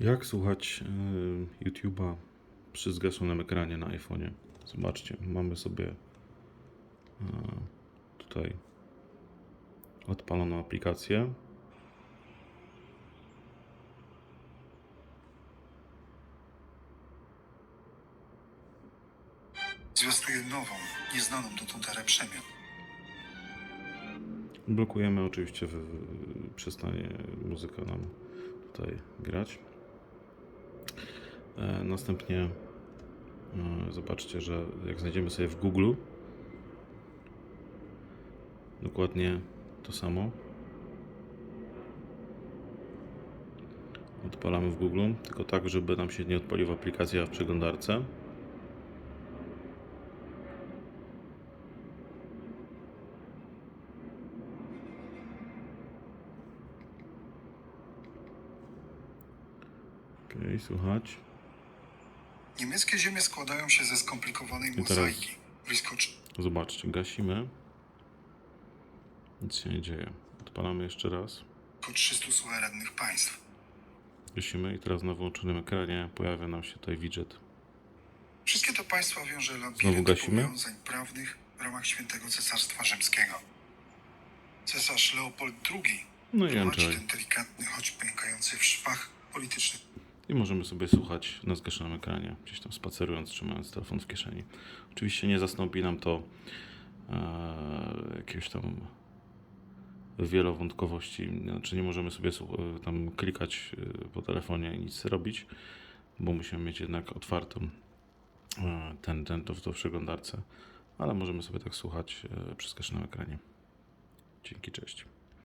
Jak słuchać y, YouTube'a przy zgaszonym ekranie na iPhone'ie? Zobaczcie, mamy sobie y, tutaj odpaloną aplikację. Zwiastuje nową, nieznaną dotąd erę przemian. Blokujemy oczywiście, w, w, przestanie muzyka nam tutaj grać. E, następnie e, zobaczcie, że jak znajdziemy sobie w Google dokładnie to samo. Odpalamy w Google, tylko tak, żeby nam się nie odpaliła aplikacja w przeglądarce. Okej, słuchać. Niemieckie ziemie składają się ze skomplikowanej teraz- mozaiki. Blisko Zobaczcie, gasimy. Nic się nie dzieje. Odpalamy jeszcze raz. 300 suwerennych państw. Gasimy i teraz na włączonym ekranie pojawia nam się tutaj widget. Wszystkie to państwa wiąże Znowu labirynt gasimy? powiązań prawnych w ramach Świętego Cesarstwa Rzymskiego. Cesarz Leopold II No i prowadzi enjoy. ten delikatny, choć pękający w szwach polityczny I możemy sobie słuchać na zgaszonym ekranie, gdzieś tam spacerując, trzymając telefon w kieszeni. Oczywiście nie zastąpi nam to e, jakiegoś tam wielowątkowości. Znaczy nie możemy sobie słuch- tam klikać e, po telefonie i nic robić, bo musimy mieć jednak otwartą e, ten, ten to w to przeglądarce, ale możemy sobie tak słuchać e, przy zgaszonym ekranie. Dzięki, cześć.